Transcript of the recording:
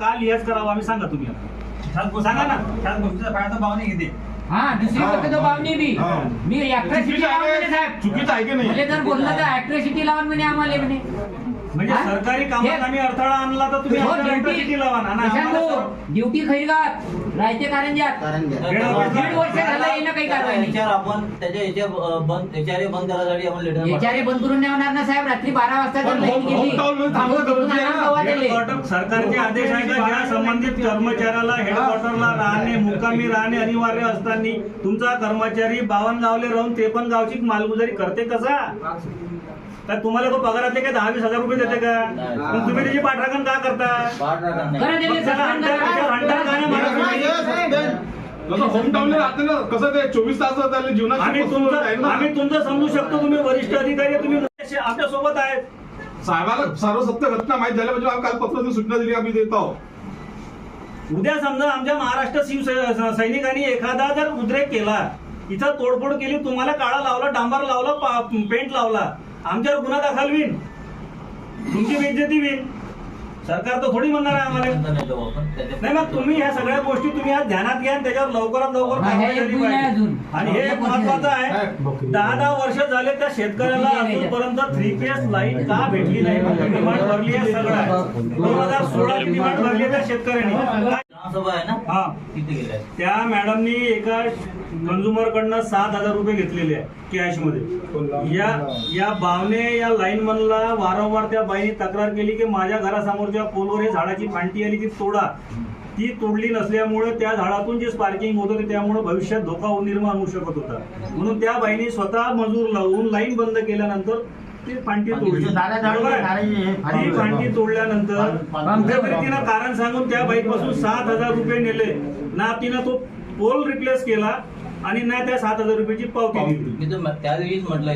का लिहाज करावा आम्ही सांगा तुम्ही आता. सांगा ना? त्याच गोष्टीचा फायदा भावने घेते हा दुसरी हा. मी ऍक्ट्रेसिटी चुकीचं लावून म्हणे आहे साहेब. चुकीचं आहे की नाही? म्हणजे जर बोललं तर ऍक्ट्रेसिटी लावून म्हणे आम्हाला म्हणे. म्हणजे हा? सरकारी कामात हे- आम्ही अडथळा आणला तर तुम्ही हो, आमच्या लावा ना आणि आम्हाला ड्युटी खैरगात राहते कारंजात दीड वर्ष झालं. येणं काही कारवाई नाही. याच्यावर आपण त्याच्या याच्या बंद याच्यावर बंद करायसाठी आपण लेटर याच्याने बंद करून नाही होणार ना साहेब? रात्री बारा वाजता जर पण लाईन होम- गेली होमटाऊनमध्ये थांबणं तिथून गरजेचं आहे आनंद ना. हेडक्वार्टर सरकारचे आदेश आहे का? ज्या संबंधित कर्मचाऱ्याला हेडक्वार्टरला राहणे मुक्कामी राहणे अनिवार्य असताना तुमचा कर्मचारी बावन गावले राहून ते पण गावची मालगुजारी करते कसा? काय तुम्हाला तो पगारातले काय दहा वीस हजार रुपये देते का. पण तुम्ही त्याची पाठराखण का करता? मग कसं ते चोवीस तास जीवनाची आम्ही तुमचं ना. आम्ही तुमचं समजू शकतो तुम्ही वरिष्ठ अधिकारी तुम्ही आमच्यासोबत आहेत. साहेबाला सर्व सत्य घटना माहीत झाल्या म्हणजे आम्ही काल पत्र सूचना दिली आम्ही देत आहोत. उद्या समजा आमच्या महाराष्ट्र शिव सैनिकांनी एखादा जर उद्रेक केला इथं तोडफोड केली तुम्हाला काळा लावला डांबर लावला पा- पेंट लावला आमच्यावर गुन्हा दाखल होईल. तुमची बेइज्जती होईल. सरकार तर थोडी म्हणणार आहे आम्हाला. नाही मग तुम्ही ह्या सगळ्या गोष्टी तुम्ही आज ध्यानात घ्या आणि त्याच्यावर लवकरात लवकर हा, हे कारवाई झाली एक गुन्हा आहे पाहिजे. अजून. आणि हे एक महत्वाचं आहे दहा दहा वर्ष झाले त्या शेतकऱ्याला अजूनपर्यंत थ्री फेस लाइट का भेटली नाही? डिमांड भरली आहे सगळं दोन हजार सोळाची डिमांड भरली आहे त्या शेतकऱ्यांनी. आहे ना? हा. तिथे त्या मॅडमनी एका कंझ्युमर कडनं सात हजार रुपये घेतलेले आहे कॅशमध्ये. या या बावने या लाईनमनला वारंवार त्या बाईने तक्रार केली की माझ्या घरासमोरच्या पोलवर हे झाडाची फांटी आली ती तोडा ती तोडली नसल्यामुळे त्या झाडातून जे स्पार्किंग होत होते त्यामुळे भविष्यात धोका निर्माण होऊ शकत होता. म्हणून त्या बाईने स्वतः मजूर लावून लाईन बंद केल्यानंतर ती तोडली. आहे? ती तोडल्यानंतर कुठेतरी तिनं कारण सांगून त्या बाईपासून सात हजार रुपये नेले. ना तिनं तो पोल रिप्लेस केला आणि ना त्या सात हजार रुपयाची पावती दिली मी तर त्या दिवशीच म्हटलं